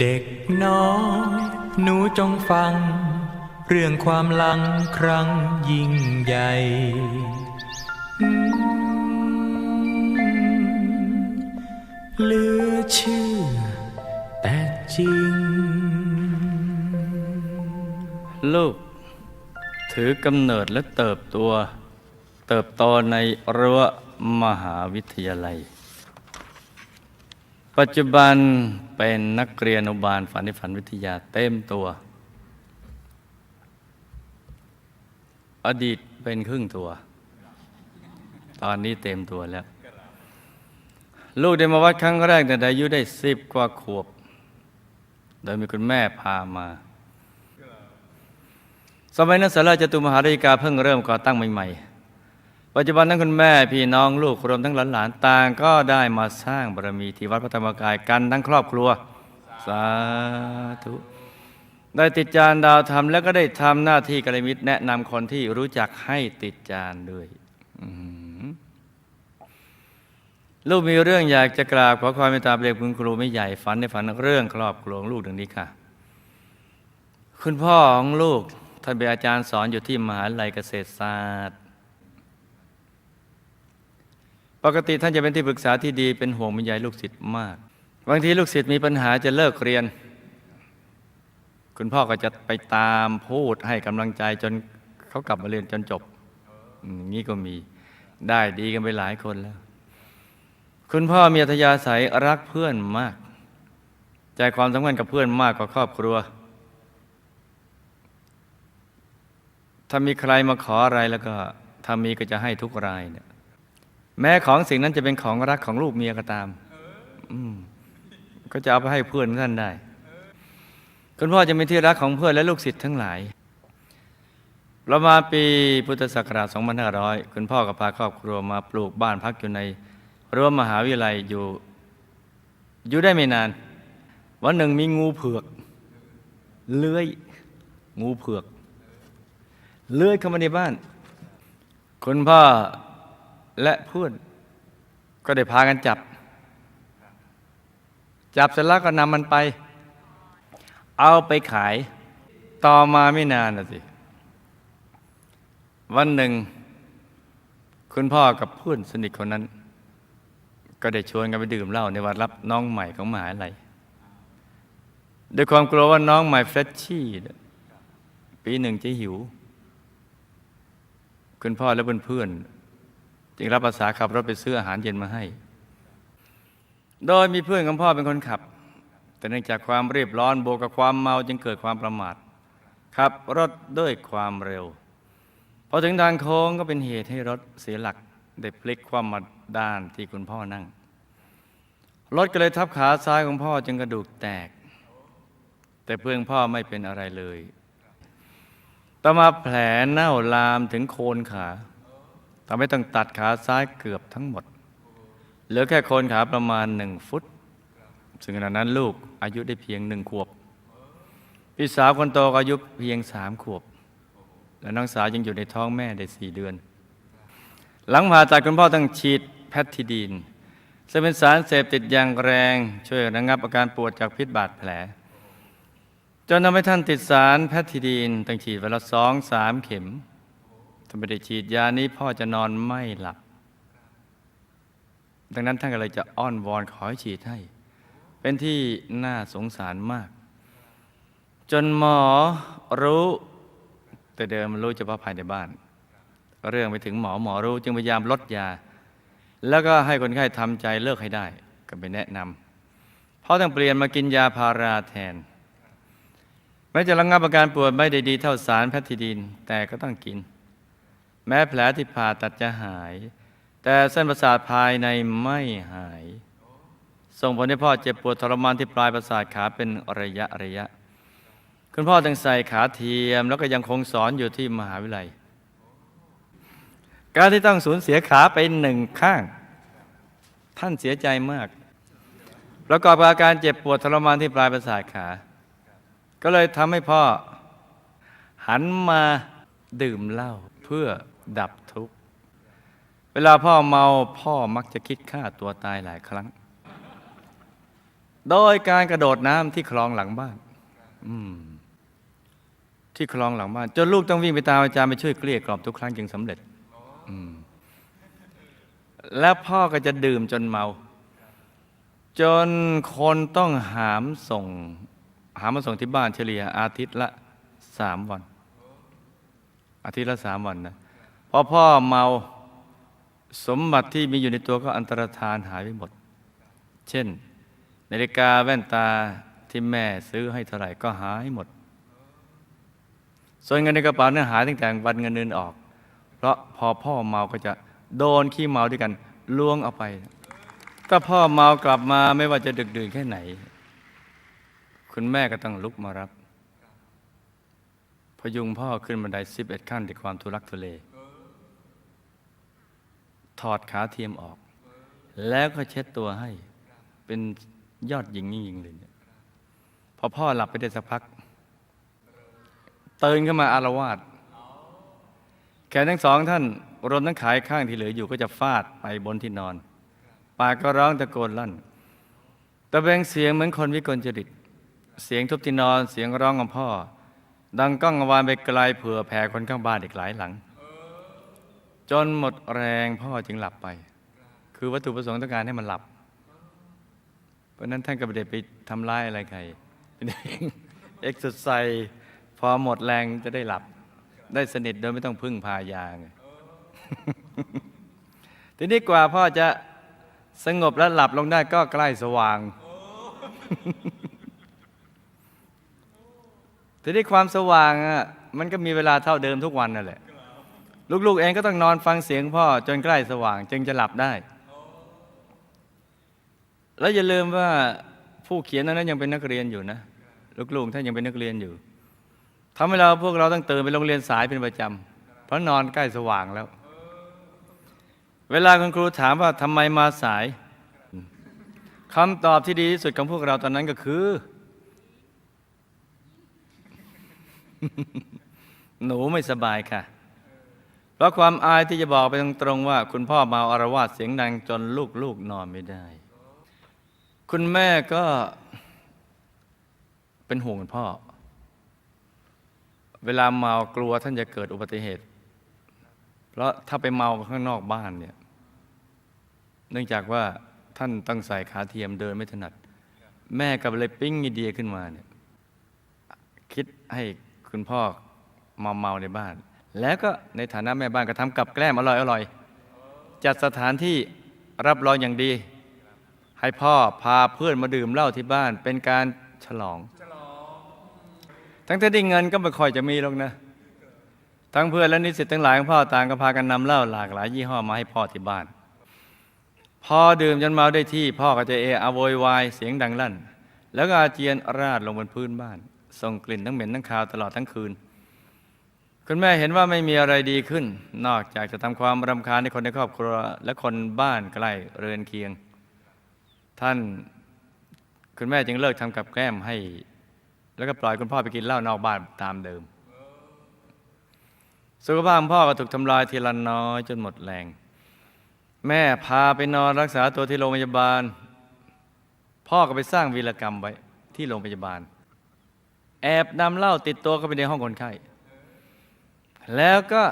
เด็กน้อย หนูจงฟัง เรื่องความลังครั้งยิ่งใหญ่ เหลือเชื่อ แต่จริง ลูก ถือกำเนิดและเติบตัว เติบโตในรั้วมหาวิทยาลัย ปัจจุบันเป็นนักเรียนอนุบาลฝันในฝันวิทยาเต็มตัว อดีตเป็นครึ่งตัว ตอนนี้เต็มตัวแล้ว ลูกได้มาวัดครั้งแรกแต่อายุได้สิบกว่าขวบ โดยมีคุณแม่พามา สมัยนั้นสาราจตุมหาริกาเพิ่งเริ่มก่อตั้งใหม่ๆ ปัจจุบันนั้นคุณแม่พี่น้องลูกรวมทั้งหลานๆต่างก็ได้มาสร้างบารมีที่วัดพระธรรมกายกันทั้งครอบครัว สาธุ ได้ติดจานดาวธรรมแล้วก็ได้ทำหน้าที่กัลยมิตรแนะนำคนที่รู้จักให้ติดจานด้วยลูกมีเรื่องอยากจะกราบขอความเมตตาเรียกคุณครูไม่ใหญ่ฝันในฝันเรื่องครอบครัวลูกดังนี้ค่ะ คุณพ่อของลูกท่านเป็นอาจารย์สอนอยู่ที่มหาลัยเกษตรศาสตร์ ปกติท่านจะเป็นที่ปรึกษาที่ดีเป็นห่วงบรรยายลูกศิษย์มาก บางทีลูกศิษย์มีปัญหาจะเลิกเรียน คุณพ่อก็จะไปตามพูดให้กำลังใจจนเขากลับมาเรียนจนจบนี้ก็มีได้ดีกันไปหลายคนแล้ว คุณพ่อมีอัธยาศัยรักเพื่อนมาก ใจความสำคัญกับเพื่อนมากกว่าครอบครัว ถ้ามีใครมาขออะไรแล้วก็ถ้ามีก็จะให้ทุกรายเนี่ย แม้ของสิ่งนั้นจะเป็นของรักของลูกเมียก็ตาม อืมก็จะเอาไปให้เพื่อนท่านได้ คุณพ่อจะเป็นที่รักของเพื่อนและลูกศิษย์ทั้งหลาย ประมาณปีพุทธศักราช 2500 คุณพ่อก็พาครอบครัวมาปลูกบ้านพักอยู่ในรั้วมหาวิทยาลัยอยู่ อยู่ได้ไม่นาน วันหนึ่งมีงูเผือก เลื้อย งูเผือก เลื้อยเข้ามาในบ้าน คุณพ่อ และเพื่อนก็ได้พากันจับ จับเสร็จแล้วก็นำมันไป เอาไปขาย ต่อมาไม่นานนะสิ วันหนึ่ง คุณพ่อกับเพื่อนสนิทคนนั้น ก็ได้ชวนกันไปดื่มเหล้าในวันรับน้องใหม่ของมหาลัยด้วยความกลัวว่าน้องใหม่เฟรชชี่ปีหนึ่งจะหิว คุณพ่อและเพื่อนๆ จึงรับภาษาขับรถไปซื้ออาหารเย็นมาให้ โดยมีเพื่อนของพ่อเป็นคนขับ แต่เนื่องจากความรีบร้อนโบกกับความเมาจึงเกิดความประมาทขับรถด้วยความเร็วพอถึงทางโค้งก็เป็นเหตุให้รถเสียหลักได้พลิกคว่ำมาด้านที่คุณพ่อนั่ง รถก็เลยทับขาซ้ายของพ่อจนกระดูกแตก แต่เพื่อนพ่อไม่เป็นอะไรเลย ต่อมาแผลเน่าลามถึงโคนขา ทำให้ต้องตัดขาซ้ายเกือบทั้งหมด เหลือแค่โคนขาประมาณหนึ่งฟุต ซึ่งขณะนั้นลูกอายุได้เพียงหนึ่งขวบ พี่สาวคนโตอายุเพียงสามขวบ และน้องสาวยังอยู่ในท้องแม่ได้สี่เดือน หลังผ่าตัดคุณพ่อต้องฉีดแพทิดีนซึ่งเป็นสารเสพติดอย่างแรง ช่วยระงับอาการปวดจากพิษบาดแผล จนทำให้ท่านติดสารแพทิดีนต้องฉีดวันละสองสามเข็ม ไม่ได้ฉีดยานี้พ่อจะนอนไม่หลับ ดังนั้นท่านก็เลยจะอ้อนวอนขอให้ฉีดให้ เป็นที่น่าสงสารมาก จนหมอรู้ แต่เดิมรู้เฉพาะภายในบ้าน เรื่องไปถึงหมอหมอรู้จึงพยายามลดยา แล้วก็ให้คนไข้ทำใจเลิกให้ได้ ก็ไปแนะนำเพราะต้องเปลี่ยนมากินยาพาราแทนแม้จะระงงับอาการปวดไม่ได้ดีเท่าสารแพททิดีนแต่ก็ต้องกิน แม้แผลที่ผ่าตัดจะหาย แต่เส้นประสาทภายในไม่หาย ส่งผลให้พ่อเจ็บปวดทรมานที่ปลายประสาทขาเป็นระยะระยะ คุณพ่อต้องใส่ขาเทียม แล้วก็ยังคงสอนอยู่ที่มหาวิทยาลัย การที่ต้องสูญเสียขาไปหนึ่งข้าง ท่านเสียใจมากประกอบกับอาการเจ็บปวดทรมานที่ปลายประสาทขา ก็เลยทำให้พ่อ หันมาดื่มเหล้าเพื่อ ดับทุกข์ เวลาพ่อเมาพ่อมักจะคิดฆ่าตัวตายหลายครั้ง โดยการกระโดดน้ำที่คลองหลังบ้าน อืม ที่คลองหลังบ้าน จนลูกต้องวิ่งไปตามอาจารย์ไปช่วยเกลี้ยกล่อมทุกครั้งจึงสำเร็จ อืม แล้วพ่อก็จะดื่มจนเมา จนคนต้องหามส่ง หามาส่งที่บ้านเฉลี่ยอาทิตย์ละสามวันอาทิตย์ละสามวันนะ อพ่อเมาสมบัติที่มีอยู่ในตัวก็อันตรธานหายไปหมด เช่น นาฬิกาแว่นตาที่แม่ซื้อให้เท่าไหร่ก็หายหมด ส่วนเงินในกระเป๋าเนั้นหายตั้งแต่วันเงินเดือนออก เพราะพอพ่อเมาก็จะโดนขี้เมาด้วยกันล้วงเอาไป ถ้าพ่อเมากลับมาไม่ว่าจะดึกดื่นแค่ไหน คุณแม่ก็ต้องลุกมารับ พยุงพ่อขึ้นบันไดสิบเอ็ดขั้นด้วยความทุรักทุเล ถอดขาเทียมออก แล้วก็เช็ดตัวให้ เป็นยอดหญิงยิ่งๆเลยเนี่ยพอพ่อหลับไปได้สักพักตื่นขึ้นมาอารวาสแขนทั้งสองท่านรวมทั้งขายข้างที่เหลืออยู่ก็จะฟาดไปบนที่นอน ปากก็ร้องตะโกนลั่นตะเบงเสียงเหมือนคนวิกลจริต เสียงทุบที่นอนเสียงร้องของพ่อ ดังก้องวานไปไกลเผื่อแผ่คนข้างบ้านอีกหลายหลัง จนหมดแรงพ่อจึงหลับไป คือวัตถุประสงค์ต้องการให้มันหลับ เพราะนั้นท่านก็ไม่ได้ไปทำร้ายอะไรใครเป็นเอ็กซ์ไซส์พอหมดแรงจะได้หลับ ได้สนิทโดยไม่ต้องพึ่งพายาไงทีนี้กว่าพ่อจะสงบและหลับลงได้ก็ใกล้สว่าง ทีนี้ความสว่างอะมันก็มีเวลาเท่าเดิมทุกวันนั่นแหละ ลูกๆเองก็ต้องนอนฟังเสียงพ่อจนใกล้สว่าง จึงจะหลับได้ แล้วอย่าลืมว่าผู้เขียนนั้นยังเป็นนักเรียนอยู่นะลูกๆท่านยังเป็นนักเรียนอยู่ทำให้เราพวกเราต้องตื่นไปโรงเรียนสายเป็นประจำเพราะนอนใกล้สว่างแล้ว เวลาคุณครูถามว่าทำไมมาสายคำตอบที่ดีที่สุดของพวกเราตอนนั้นก็คือ หนูไม่สบายค่ะ เพราะความอายที่จะบอกไปตรงๆว่า คุณพ่อเมาอารวาสเสียงดังจนลูกๆนอนไม่ได้ คุณแม่ก็เป็นห่วงคุณพ่อ เวลาเมากลัวท่านจะเกิดอุบัติเหตุ เพราะถ้าไปเมาข้างนอกบ้านเนี่ย เนื่องจากว่าท่านต้องใส่ขาเทียมเดินไม่ถนัด แม่ก็เลยปิ้งไอเดียขึ้นมาเนี่ย คิดให้คุณพ่อเมาเมาในบ้าน แล้วก็ในฐานะแม่บ้านก็ทำกับแกล้มอร่อยอร่อยๆจัดสถานที่รับรองอย่างดี ให้พ่อพาเพื่อนมาดื่มเหล้าที่บ้านเป็นการฉลอง ทั้งที่ได้เงินก็ไม่ค่อยจะมีหรอกนะ ทั้งเพื่อนและนิสิตทั้งหลายของพ่อต่างก็พากันนำเหล้าหลากหลายยี่ห้อมาให้พ่อที่บ้าน พอดื่มจนเมาได้ที่ พ่อก็จะเอะอะโวยวายเสียงดังลั่น แล้วก็อาเจียนราดลงบนพื้นบ้านส่งกลิ่นทั้งเหม็นทั้งคาวตลอดทั้งคืน คุณแม่เห็นว่าไม่มีอะไรดีขึ้น นอกจากจะทำความรำคาญให้คนในครอบครัว และคนบ้านใกล้เรือนเคียง ท่านคุณแม่จึงเลิกทำกับแกล้มให้ แล้วก็ปล่อยคุณพ่อไปกินเหล้านอกบ้านตามเดิม สุขภาพของพ่อก็ถูกทำลายทีละน้อยจนหมดแรง แม่พาไปนอนรักษาตัวที่โรงพยาบาล พ่อก็ไปสร้างวีรกรรมไว้ที่โรงพยาบาล แอบนำเหล้าติดตัวเข้าไปในห้องคนไข้ แล้วก็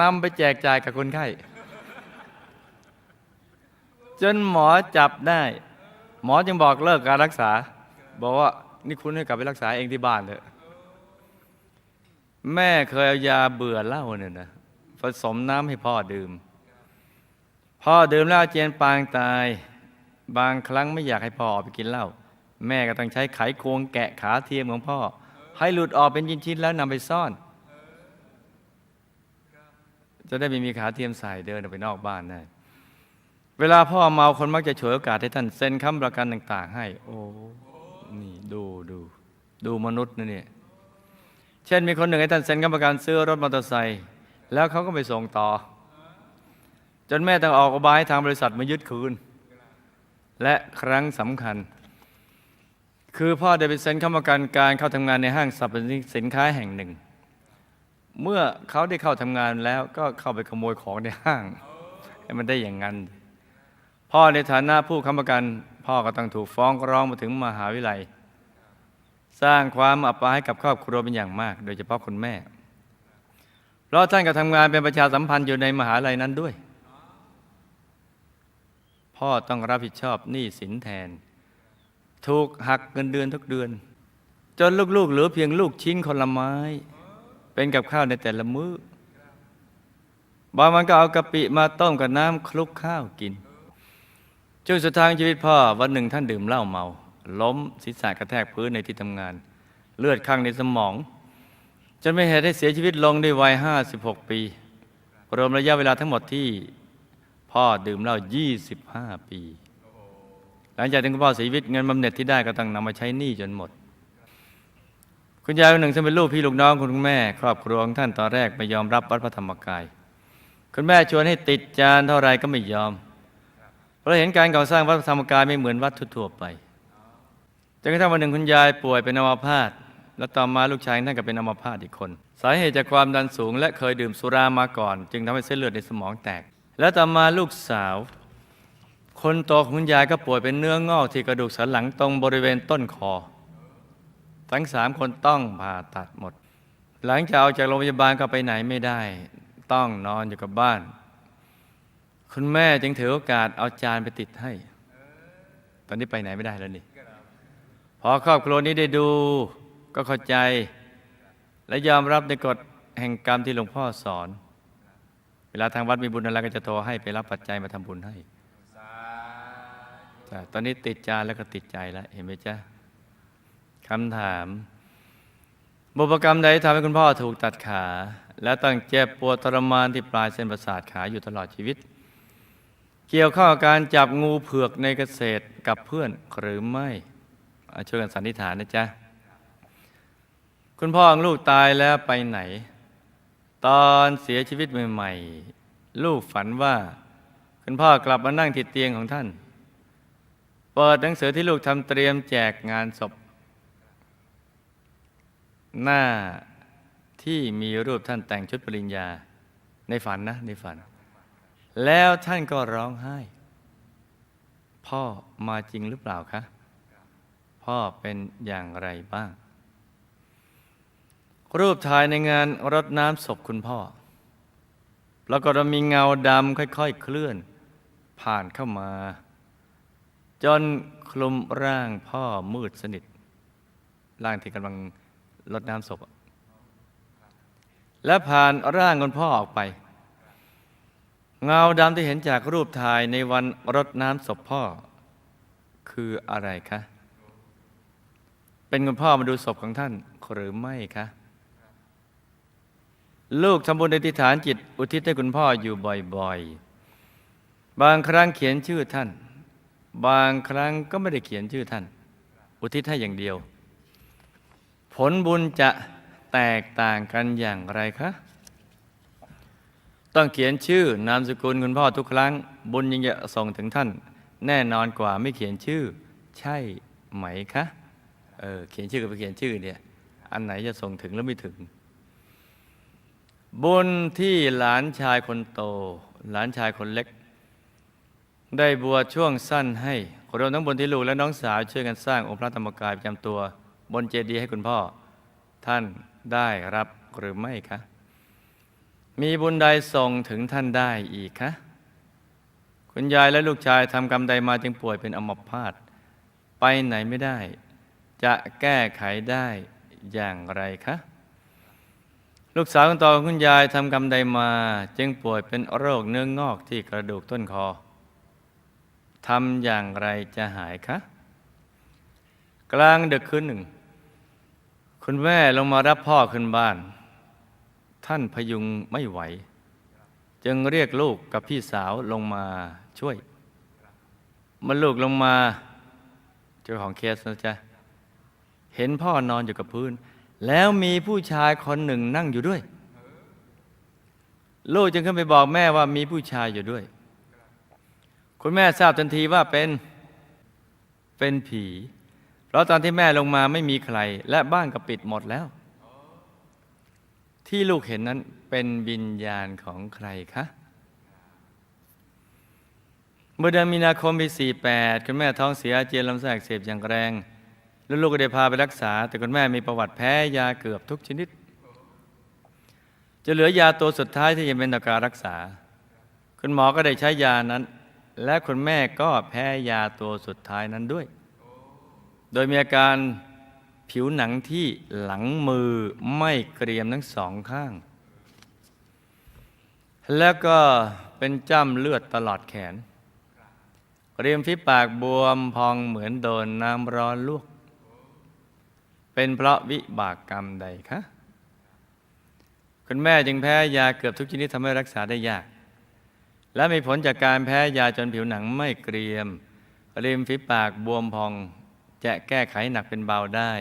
นำไปแจกจ่ายกับคนไข้ จนหมอจับได้ หมอจึงบอกเลิกการรักษา บอกว่านี่คุณให้กลับไปรักษาเองที่บ้านเถอะ แม่เคยเอายาเบื่อเหล้าเนี่ยนะผสมน้ำให้พ่อดื่ม พ่อดื่มแล้วอาเจียนปางตาย บางครั้งไม่อยากให้พ่อออกไปกินเหล้าแม่ก็ต้องใช้ไขควงแกะขาเทียมของพ่อ ให้หลุดออกเป็นชิ้นๆแล้วนำไปซ่อน จะได้ไม่มีขาเทียมใส่เดินออกไปนอกบ้านได้เวลาพ่อเมาคนมักจะฉวยโอกาสให้ท่านเซ็นค้ำประกันต่าง ๆ ให้ โอ้นี่ดูดูดูมนุษย์นะเนี่ยเช่นมีคนหนึ่งให้ท่านเซ็นค้ำประกันซื้อรถมอเตอร์ไซค์แล้วเขาก็ไปส่งต่อ จนแม่ต้องออกอบายทางบริษัทมายึดคืน และครั้งสำคัญ คือพ่อได้ไปเซ็นค้ำประกันการเข้าทำงานในห้างสรรพสินค้าแห่งหนึ่ง เมื่อเขาได้เข้าทำงานแล้วก็เข้าไปขโมยของในห้างให้มันได้อย่างนั้น พ่อในฐานะผู้ค้ำประกัน พ่อก็ต้องถูกฟ้องร้องมาถึงมหาวิทยาลัย สร้างความอับอายให้กับครอบครัวเป็นอย่างมาก โดยเฉพาะคุณแม่ เพราะท่านก็ทำงานเป็นประชาสัมพันธ์อยู่ในมหาลัยนั้นด้วย พ่อต้องรับผิดชอบหนี้สินแทน ถูกหักเงินเดือนทุกเดือน จนลูกๆเหลือเพียงลูกชิ้นคนละไม้ เป็นกับข้าวในแต่ละมื้อบางวันก็เอากะปิมาต้มกับน้ำคลุกข้าวกินจนสุดท้ายชีวิตพ่อวันหนึ่งท่านดื่มเหล้าเมา ล้มศีรษะกระแทกพื้นในที่ทำงาน เลือดข้างในสมอง จนไม่เหตุให้เสียชีวิตลงด้วยวัย 56 ปี รวมระยะเวลาทั้งหมดที่พ่อดื่มเหล้า 25 ปี หลังจากที่คุณพ่อเสียชีวิตเงินบำเหน็จที่ได้ก็ต้องนำมาใช้หนี้จนหมด คุณยายคนหนึ่งซึ่งเป็นลูกพี่ลูกน้องคุณแม่ ครอบครัวของท่านตอนแรกไม่ยอมรับวัดพระธรรมกาย คุณแม่ชวนให้ติดจานเท่าไรก็ไม่ยอม เพราะเห็นการก่อสร้างวัดพระธรรมกายไม่เหมือนวัดทั่วๆไปจนกระทั่งวันหนึ่งคุณยายป่วยเป็นอัมพาตและต่อมาลูกชายท่านก็เป็นอัมพาตอีกคน สาเหตุจากความดันสูง และเคยดื่มสุรามาก่อน จึงทำให้เส้นเลือดในสมองแตก และต่อมาลูกสาว คนโตของคุณยายก็ป่วยเป็นเนื้องอกที่กระดูกสันหลังตรงบริเวณต้นคอ ทั้งสามคนต้องผ่าตัดหมด หลังจากออกจากโรงพยาบาลก็ไปไหนไม่ได้ ต้องนอนอยู่กับบ้าน คุณแม่จึงถือโอกาสเอาจานไปติดให้ ตอนนี้ไปไหนไม่ได้แล้วนี่ พอครอบครัวนี้ได้ดูก็เข้าใจ และยอมรับในกฎแห่งกรรมที่หลวงพ่อสอน เวลาทางวัดมีบุญอะไรก็จะโทรให้ไปรับปัจจัยมาทำบุญให้ ตอนนี้ติดจานแล้วก็ติดใจแล้วเห็นไหมจ๊ะคำถาม บุพกรรมใดทำให้คุณพ่อถูกตัดขา และต้องเจ็บปวดทรมานที่ปลายเส้นประสาทขาอยู่ตลอดชีวิต เกี่ยวข้องกับการจับงูเผือกในเกษตรกับเพื่อนหรือไม่ช่วยกันสันนิษฐานนะจ๊ะ คุณพ่อของลูกตายแล้วไปไหน ตอนเสียชีวิตใหม่ ๆ ลูกฝันว่า คุณพ่อกลับมานั่งที่เตียงของท่าน เปิดหนังสือที่ลูกทำเตรียมแจกงานศพ หน้าที่มีรูปท่านแต่งชุดปริญญา ในฝันนะในฝัน แล้วท่านก็ร้องไห้ พ่อมาจริงหรือเปล่าคะ พ่อเป็นอย่างไรบ้าง รูปถ่ายในงานรดน้ำศพคุณพ่อ แล้วก็มีเงาดำค่อย ๆ เคลื่อน ผ่านเข้ามา จนคลุมร่างพ่อมืดสนิท ร่างที่กำลังรดน้ำศพ และผ่านร่างคุณพ่อออกไป เงาดำที่เห็นจากรูปถ่ายในวันรดน้ำศพพ่อ คืออะไรคะ เป็นคุณพ่อมาดูศพของท่านหรือไม่คะ ลูกทำบุญในทิฏฐานจิต อุทิศให้คุณพ่ออยู่บ่อย ๆ บางครั้งเขียนชื่อท่าน บางครั้งก็ไม่ได้เขียนชื่อท่าน อุทิศให้อย่างเดียว ผลบุญจะแตกต่างกันอย่างไรคะ ต้องเขียนชื่อนามสกุลคุณพ่อทุกครั้ง บุญยังจะส่งถึงท่าน แน่นอนกว่าไม่เขียนชื่อ ใช่ไหมคะเออเขียนชื่อกับไปเขียนชื่อเนี่ย อันไหนจะส่งถึงหรือไม่ถึง บุญที่หลานชายคนโต หลานชายคนเล็ก ได้บวชช่วงสั้นให้รวมทั้งบุญที่ลูกและน้องสาวช่วยกันสร้างองค์พระธรรมกายประจำตัว บนเจดีย์ให้คุณพ่อ ท่านได้รับหรือไม่คะ มีบุญใดส่งถึงท่านได้อีกคะคุณยายและลูกชายทำกรรมใดมาจึงป่วยเป็นอมพาตไปไหนไม่ได้ จะแก้ไขได้อย่างไรคะลูกสาวคนโตของคุณยายทำกรรมใดมา จึงป่วยเป็นโรคเนื้องอกที่กระดูกต้นคอ ทำอย่างไรจะหายคะ กลางดึกคืนหนึ่ง คุณแม่ลงมารับพ่อขึ้นบ้าน ท่านพยุงไม่ไหว จึงเรียกลูกกับพี่สาวลงมาช่วยเมื่อลูกลงมา เจ้าของเคสนะจ๊ะ เห็นพ่อนอนอยู่กับพื้น แล้วมีผู้ชายคนหนึ่งนั่งอยู่ด้วย ลูกจึงขึ้นไปบอกแม่ว่ามีผู้ชายอยู่ด้วย คุณแม่ทราบทันทีว่าเป็นเป็นผี เพราะตอนที่แม่ลงมาไม่มีใคร และบ้านก็ปิดหมดแล้ว ที่ลูกเห็นนั้นเป็นวิญญาณของใครคะเมื่อเดือนมีนาคมปี 48 คุณแม่ท้องเสียเจียนลำไส้อักเสบอย่างแรงแล้วลูกก็ได้พาไปรักษา แต่คุณแม่มีประวัติแพ้ยาเกือบทุกชนิด จะเหลือยาตัวสุดท้ายที่ยังเป็นต่อการรักษา คุณหมอก็ได้ใช้ยานั้น และคุณแม่ก็แพ้ยาตัวสุดท้ายนั้นด้วย โดยมีอาการผิวหนังที่หลังมือไม่เกรียมทั้งสองข้าง แล้วก็เป็นจ้ำเลือดตลอดแขน เริมฝีปากบวมพองเหมือนโดนน้ำร้อนลวก เป็นเพราะวิบากกรรมใดคะ คุณแม่จึงแพ้ยาเกือบทุกชนิดทำให้รักษาได้ยาก และมีผลจากการแพ้ยาจนผิวหนังไม่เกรียม ริมฝีปากบวมพอง จะแก้ไขหนักเป็นเบาได้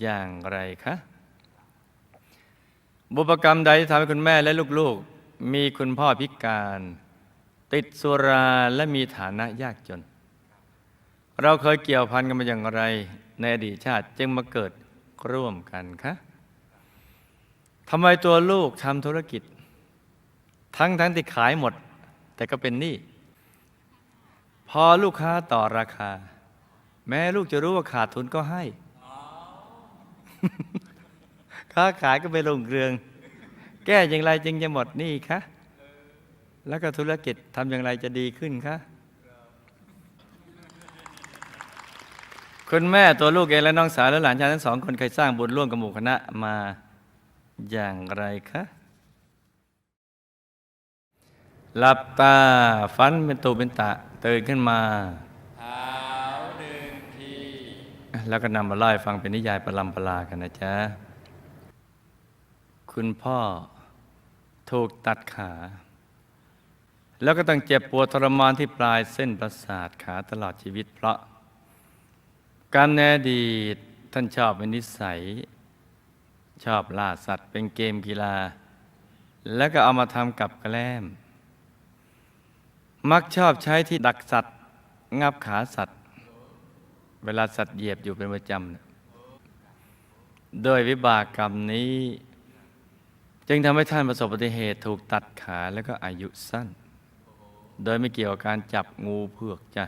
อย่างไรคะ บุพกรรมใดที่ทำให้คุณแม่และลูกๆ มีคุณพ่อพิการ ติดสุราและมีฐานะยากจน เราเคยเกี่ยวพันกันมาอย่างไร ในอดีตชาติจึงมาเกิดร่วมกันคะทำไมตัวลูกทำธุรกิจ ทั้งทั้งที่ขายหมด แต่ก็เป็นหนี้พอลูกค้าต่อราคา แม้ลูกจะรู้ว่าขาดทุนก็ให้ค้าขายก็ไปลงเรือง แก้อย่างไรจึงจะหมดหนี้คะแล้วก็ธุรกิจทำอย่างไรจะดีขึ้นคะคุณแม่ตัวลูกเองและน้องสาวและหลานชายทั้งสองคนเคยสร้างบุญร่วมกับหมู่คณะมาอย่างไรคะ หลับตาฟันเป็นตูเป็นตะตื่นขึ้นมาแล้วก็นำมาเล่าให้ฟังเป็นนิยายประลำประลากันนะจ๊ะ คุณพ่อถูกตัดขา แล้วก็ต้องเจ็บปวดทรมานที่ปลายเส้นประสาทขาตลอดชีวิตเพราะ การในอดีตท่านชอบเป็นนิสัย ชอบล่าสัตว์เป็นเกมกีฬา แล้วก็เอามาทำกับแกล้ม มักชอบใช้ที่ดักสัตว์ งับขาสัตว์ เวลาสัตว์เหยียบอยู่เป็นประจำโดยวิบากกรรมนี้ จึงทำให้ท่านประสบอุบัติเหตุถูกตัดขาแล้วก็อายุสั้น โดยไม่เกี่ยวกับการจับงูเผือกจ้ะ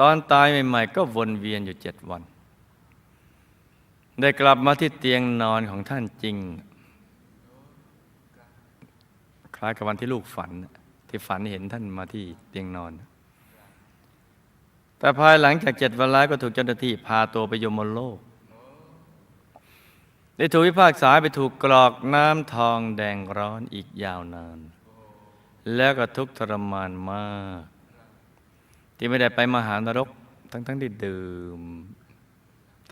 ตอนตายใหม่ๆ ก็วนเวียนอยู่เจ็ดวัน ได้กลับมาที่เตียงนอนของท่านจริง ล้ายกับวันที่ลูกฝัน ที่ฝันเห็นท่านมาที่เตียงนอน แต่ภายหลังจากเจ็ดวันแล้วก็ถูกเจ้าหน้าที่พาตัวไปยมโลก ได้ถูกพิพากษาไปถูกกรอกน้ำทองแดงร้อนอีกยาวนาน แล้วก็ทุกทรมานมาก ที่ไม่ได้ไปมหานรก ทั้งๆที่ดื่ม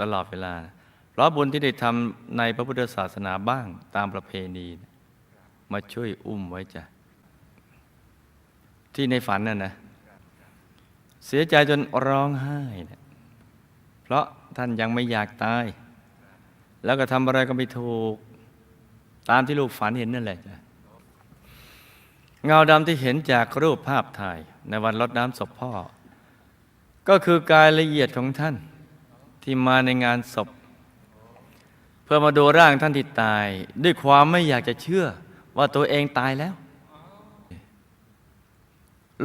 ตลอดเวลา เพราะบุญที่ได้ทำในพระพุทธศาสนาบ้างตามประเพณี มาช่วยอุ้มไว้จ้ะ ที่ในฝันน่ะนะ เสียใจจนร้องไห้นะเพราะท่านยังไม่อยากตาย แล้วก็ทำอะไรก็ไม่ถูก ตามที่ลูกฝันเห็นนั่นแหละจ้ะเงาดำที่เห็นจากรูปภาพถ่าย ในวันรดน้ำศพพ่อ ก็คือกายละเอียดของท่านที่มาในงานศพ เพื่อมาดูร่างท่านที่ตาย ด้วยความไม่อยากจะเชื่อ ว่าตัวเองตายแล้ว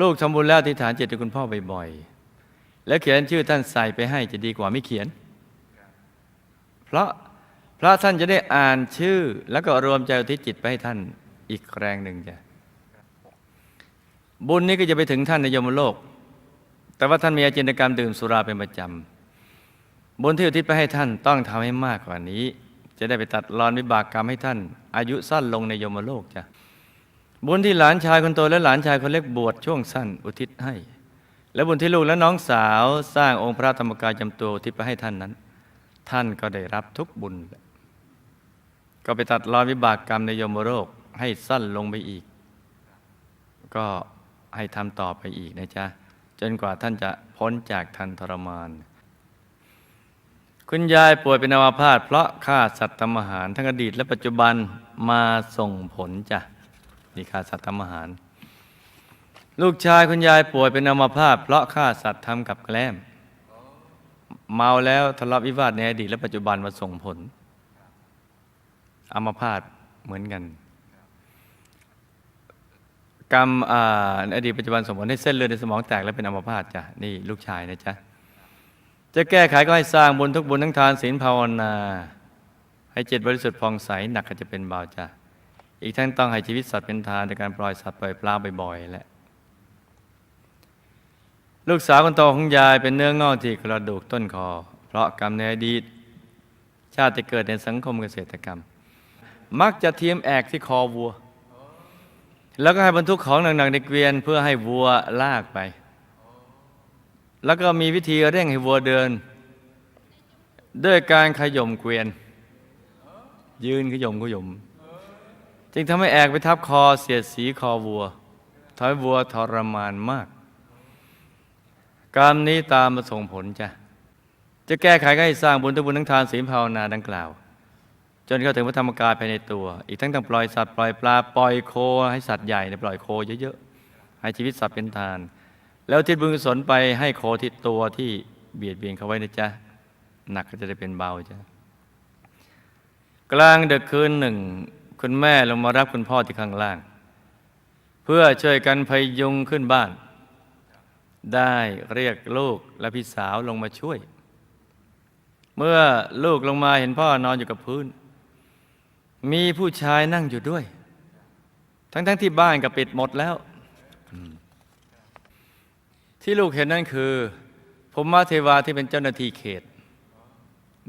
ลูกทำบุญแล้วอธิษฐานจิตให้คุณพ่อบ่อยๆ แล้วเขียนชื่อท่านใส่ไปให้จะดีกว่าไม่เขียน เพราะพระท่านจะได้อ่านชื่อ แล้วก็รวมใจอุทิศจิตไปให้ท่านอีกแรงหนึ่งจ้ะบุญนี้ก็จะไปถึงท่านในยมโลก แต่ว่าท่านมีอาจินกรรมดื่มสุราเป็นประจำบุญที่อุทิศไปให้ท่านต้องทำให้มากกว่านี้ จะได้ไปตัดรอนวิบากกรรมให้ท่าน อายุสั้นลงในยมโลกจ้ะบุญที่หลานชายคนโตและหลานชายคนเล็กบวชช่วงสั้นอุทิศให้ และบุญที่ลูกและน้องสาวสร้างองค์พระธรรมกายจำตัวทิศไปให้ท่านนั้น ท่านก็ได้รับทุกบุญ ก็ไปตัดรอนวิบากกรรมในยมโลกให้สั้นลงไปอีก ก็ให้ทำต่อไปอีกนะจ๊ะจนกว่าท่านจะพ้นจากทันทรมาน คุณยายป่วยเป็นอัมพาตเพราะฆ่าสัตว์ทำอาหาร ทั้งอดีตและปัจจุบันมาส่งผลจ้ะนี่ฆ่าสัตว์ทำอาหาร ลูกชายคุณยายป่วยเป็นอัมพาตเพราะฆ่าสัตว์ทำกับแกล้มเมาแล้วทะเลาะวิวาทในอดีตและปัจจุบันมาส่งผลอัมพาตเหมือนกัน กรรมอ่าในอดีตปัจจุบันสมผลให้เส้นเลือดในสมองแตกและเป็นอัมพาตจ้ะนี่ลูกชายนะจ๊ะ จะแก้ไขก็ให้สร้างบุญทุกบุญทั้งทานศีลภาวนา ให้จิตบริสุทธิ์ผ่องใสหนักก็จะเป็นเบาจ้ะอีกทั้งต้องให้ชีวิตสัตว์เป็นทานในการปล่อยสัตว์ปล่อยปลาบ่อยๆแหละลูกสาวคนโตของยายเป็นเนื้องอกที่กระดูกต้นคอ เพราะกรรมในอดีต ชาติเกิดในสังคมเกษตรกรรม มักจะเทียมแอกที่คอวัว แล้วก็ให้บรรทุกของหนักๆในเกวียนเพื่อให้วัวลากไป แล้วก็มีวิธีเร่งให้วัวเดิน ด้วยการขย่มเกวียน ยืนขย่มขย่มจึงทำให้แอกไปทับคอเสียดสีคอวัวทำให้วัวทรมานมาก กรรมนี้ตามมาส่งผลจ้ะจะแก้ไขก็ให้สร้างบุญทุกบุญทั้งทานศีลภาวนาดังกล่าว จนเข้าถึงพระธรรมกายภายในตัว อีกทั้งต้องปล่อยสัตว์ปล่อยปลาปล่อยโคให้สัตว์ใหญ่เนี่ยปล่อยโคเยอะๆให้ชีวิตสัตว์เป็นทาน แล้วทิศบุญกุศลไปให้โคที่ตัวที่เบียดเบียนเขาไว้นะจ๊ะ หนักก็จะได้เป็นเบาจ้ะ กลางดึกคืนหนึ่ง คุณแม่ลงมารับคุณพ่อที่ข้างล่าง เพื่อช่วยกันพยุงขึ้นบ้าน ได้เรียกลูกและพี่สาวลงมาช่วย เมื่อลูกลงมาเห็นพ่อนอนอยู่กับพื้น มีผู้ชายนั่งอยู่ด้วย ทั้งๆทที่บ้านก็ปิดหมดแล้ว ที่ลูกเห็นนั่นคือพมมาเทวาที่เป็นเจ้าหน้าที่เขต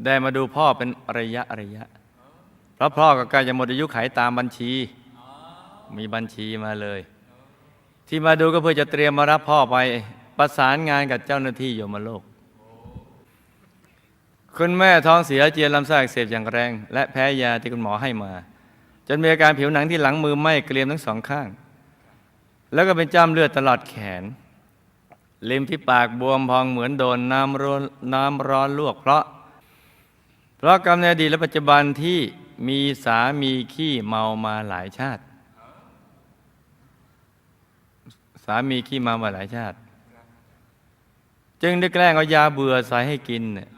ได้มาดูพ่อเป็นระยะระยะเพราะพ่อก็ใกล้จะหมดอายุไขตามบัญชี มีบัญชีมาเลย ที่มาดูก็เพื่อจะเตรียมมารับพ่อไปประสานงานกับเจ้าหน้าที่โยมโลก คุณแม่ท้องเสียเจียนลำไส้อักเสบอย่างแรง และแพ้ยาที่คุณหมอให้มา จนมีอาการผิวหนังที่หลังมือไหม้เกรียมทั้งสองข้าง แล้วก็เป็นจ้ำเลือดตลอดแขน ริมที่ปากบวมพองเหมือนโดนน้ำร้อนน้ำร้อนลวกเพราะ เพราะกรรมในอดีตและปัจจุบันที่มีสามีขี้เมามาหลายชาติ สามีขี้เมามาหลายชาติ จึงได้แกล้งเอายาเบื่อใส่ให้กินเนี่ย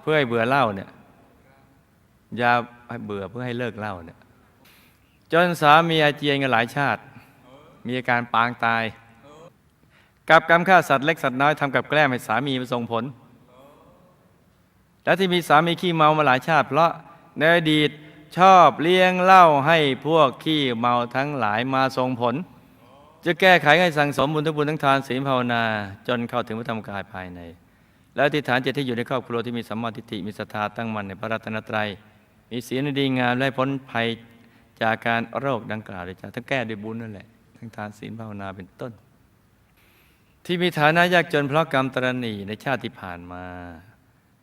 เพื่อให้เบื่อเหล้าเนี่ยยาให้เบื่อเพื่อให้เลิกเหล้าเนี่ยจนสามีอาเจียนกันหลายชาติ มีอาการปางตาย กับกรรมฆ่าสัตว์เล็กสัตว์น้อยทำกับแกล้มให้สามีมาส่งผล และที่มีสามีขี้เมามาหลายชาติ เพราะในอดีตชอบเลี้ยงเหล้าให้พวกขี้เมาทั้งหลายมาส่งผล จะแก้ไขให้สั่งสมบุญทุกบุญทั้งทานศีลภาวนา จนเข้าถึงพระธรรมกายภายใน แล้วที่ฐานเจตที่อยู่ในครอบครัวที่มีสัมมาทิฏฐิมีศรัทธาตั้งมั่นในพระรัตนตรัย มีศีลอันดีงามและพ้นภัยจากการโรคดังกล่าวเลยจ้ะทั้งแก้ด้วยบุญนั่นแหละทั้งทานศีลภาวนาเป็นต้น ที่มีฐานะยากจนเพราะกรรมตรณีในชาติที่ผ่านมา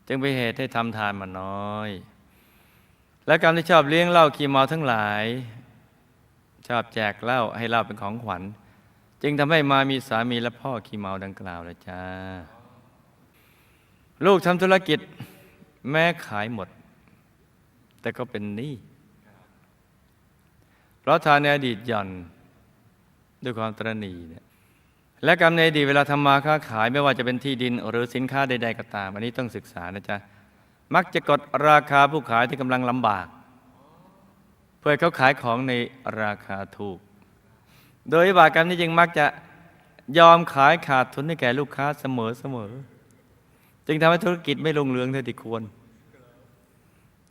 จึงเป็นเหตุให้ทำทานมาน้อย และกรรมที่ชอบเลี้ยงเหล้าขี้เมาทั้งหลาย ชอบแจกเหล้าให้เหล้าเป็นของขวัญ จึงทำให้มามีสามีและพ่อขี้เมาดังกล่าวลยจ้า ลูกทำธุรกิจแม้ขายหมด แต่ก็เป็นหนี้เพราะทานในอดีตหย่อนด้วยความตรณีเนี่ย และกรรมในอดีตเวลาทำมาค้าขายไม่ว่าจะเป็นที่ดินหรือสินค้าใด ๆ ก็ตาม อันนี้ต้องศึกษานะจ๊ะ มักจะกดราคาผู้ขายที่กำลังลำบาก เพื่อให้เขาขายของในราคาถูก โดยบากกรรมนี้จึงมักจะยอมขายขาดทุนให้แก่ลูกค้าเสมอเสมอ จึงทำให้ธุรกิจไม่ลงเรืองเท่าที่ควร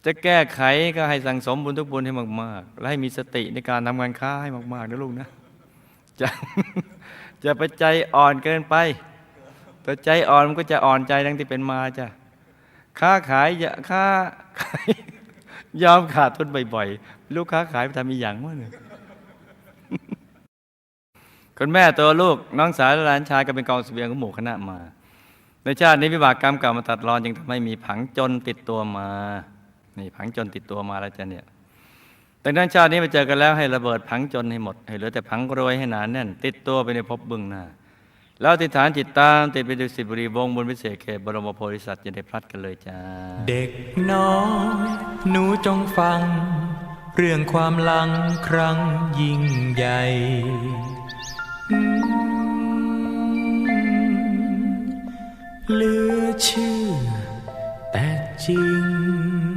จะแก้ไขก็ให้สั่งสมบุญทุกบุญให้มาก ๆ และให้มีสติในการทำงานค้าให้มากๆนะลูกนะจะ จะไปใจอ่อนเกินไปแต่ใจอ่อนมันก็จะอ่อนใจดังที่เป็นมาจ้ะค้าขายอย่าค้าขายยอมขาดทุนบ่อยๆ ลูกค้าขายไปทำอีหยังวะเนี่ยคุณแม่ตัวลูกน้องสาวและหลานชายก็เป็นกองเสบียงของหมู่คณะมา ในชาตินี้วิบากกรรมเก่ามาตัดรอนจึงทำให้มีผังจนติดตัวมา นี่ผังจนติดตัวมาแล้วจ้ะเนี่ย ดังนั้นชาตินี้มาเจอกันแล้วให้ระเบิดผังจนให้หมด ให้เหลือแต่ผังรวยให้หนาแน่น ติดตัวไปในภพบึงหน้า แล้วติดฐานจิตตาม ติดไปดูสิบุรีวงบนวิเศษเขตบรมโพธิสัตว์จะได้พลัดกันเลยจ้า เด็กน้อยหนูจงฟัง เรื่องความหลังครั้งยิ่งใหญ่เหลือชื่อแต่จริง